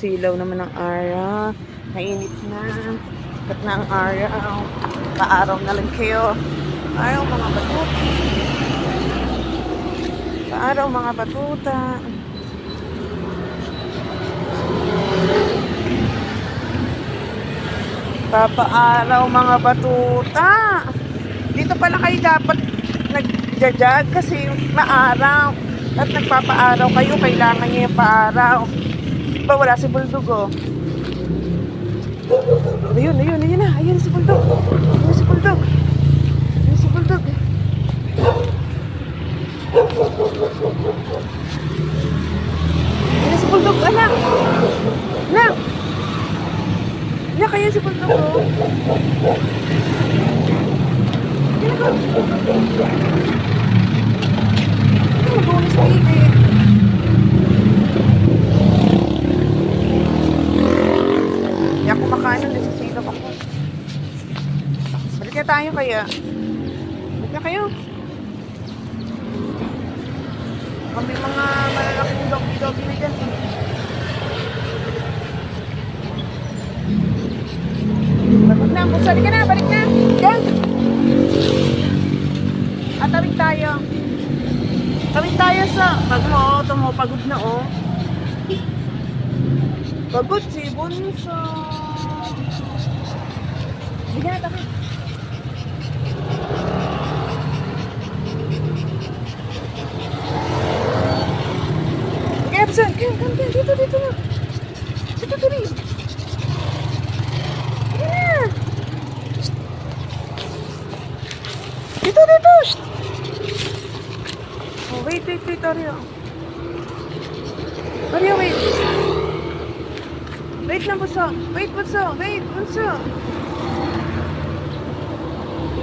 silaw naman ng araw. Mainit na. Kat na ang araw. Paaraw na lang kayo. Araw mga batuta. Paaraw mga batuta. Papaaraw mga batuta. Dito pala kayo dapat nagjajag kasi maaraw. At nagpapaaraw kayo, kailangan niya yung paaraw. Ba wala si Bulldog oh. Ayun, ayun, ayun na. Ayun si Bulldog. Ayun si Bulldog. Ayun si Bulldog. Ayun si Bulldog, anak. Anak. Anak, ayun si Bulldog oh. Ayan ako. Ng nasisilap ako. Balik na tayo kaya. Balik na kayo. Kami mga malalaking dog-doggy na dyan. eh. Balik na, balik na, balik na. Diyan. At tawid tayo. Tawid tayo sa... Pag mo, oh, tumo, pagod na oh. Pagod si Bunso. Tawid. Kaya, kaya, dito, dito na. Dito, dito. Bigyan na. Dito, dito. Oh, wait, wait, wait, Oreo. Oreo, wait. Wait lang, Bunso. Wait, Bunso. Wait, Bunso.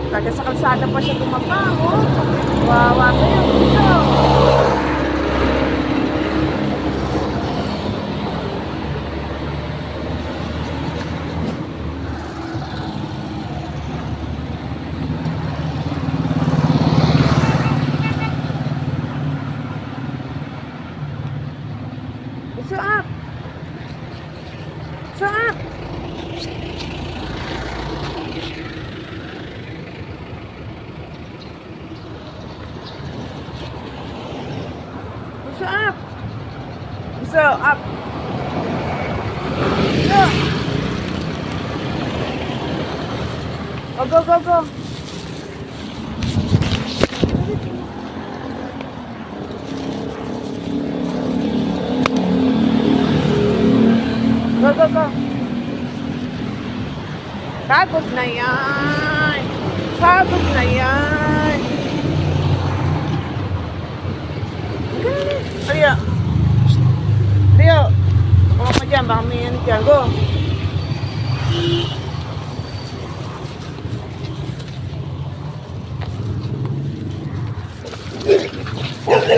Taga sa kalsada pa siya tumapa, oh. Wawa kayo, Bunso. Bunso, up. Bunso, up. Bunso, up. Bunso, up. Bunso. Oh, go, go, go. Go, go, go. Pagod na yan. Pagod na yan. May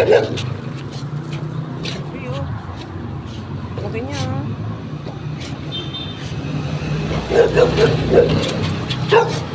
ano dyan.